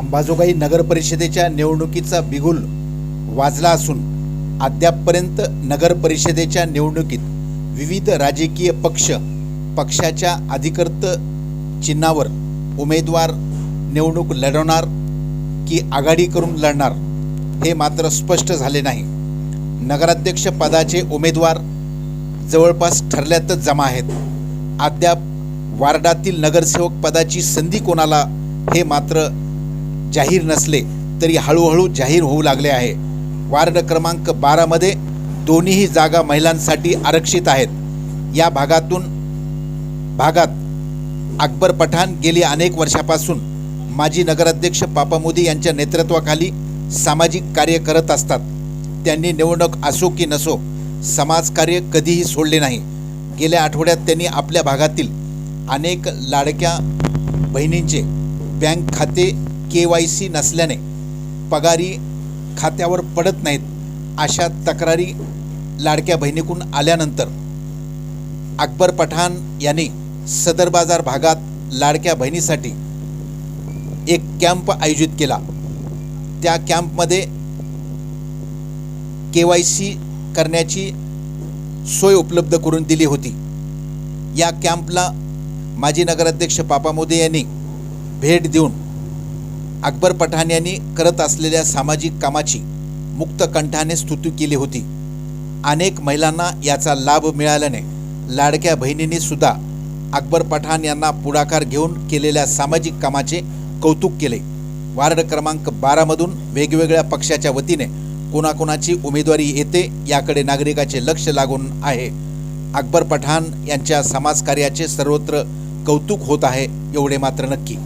अंबाजोगाई नगर परिषदेच्या निवडणुकीचा बिगुल वाजला असून अद्यापपर्यंत नगर परिषदेच्या निवडणुकीत विविध राजकीय पक्ष पक्षाच्या अधिकृत चिन्हावर उमेदवार निवडणूक लढवणार की आघाडी करून लढणार हे मात्र स्पष्ट झाले नाही. नगराध्यक्ष पदाचे उमेदवार जवळपास ठरल्यातच जमा आहेत. अद्याप वार्डातील नगरसेवक पदाची संधी कोणाला हे मात्र जाहीर नसले तरी हळूहळू जाहीर होऊ लागले आहे. वार्ड क्रमांक बारामध्ये दोन्हीही जागा महिलांसाठी आरक्षित आहेत. या भागातून भागात अकबर पठाण गेली अनेक वर्षापासून माजी नगराध्यक्ष पापा मोदी यांच्या नेतृत्वाखाली सामाजिक कार्य करत असतात. त्यांनी निवडणूक असो की नसो समाजकार्य कधीही सोडले नाही. गेल्या आठवड्यात त्यांनी आपल्या भागातील अनेक लाडक्या बहिणींचे बँक खाते के वाय सी नसल्याने पगारी खात्यावर पडत नाहीत अशा तक्रारी लाडक्या बहिणीकून आल्यानंतर अकबर पठाण यांनी सदर बाजार भागात लाडक्या बहिणीसाठी एक कॅम्प आयोजित केला. त्या कॅम्पमध्ये के वाय सी करण्याची सोय उपलब्ध करून दिली होती. या कॅम्पला माजी नगराध्यक्ष पापा मोदी यांनी भेट देऊन अकबर पठाण यांनी करत असलेल्या सामाजिक कामाची मुक्त कंठाने स्तुती केली होती. अनेक महिलांना याचा लाभ मिळाल्याने लाडक्या बहिणींनी सुद्धा अकबर पठाण यांना पुढाकार घेऊन केलेल्या सामाजिक कामाचे कौतुक केले. वार्ड क्रमांक बारामधून वेगवेगळ्या पक्षाच्या वतीने कोणाकोणाची उमेदवारी येते याकडे नागरिकाचे लक्ष लागून आहे. अकबर पठाण यांच्या समाजकार्याचे सर्वत्र कौतुक होत आहे एवढे मात्र नक्की.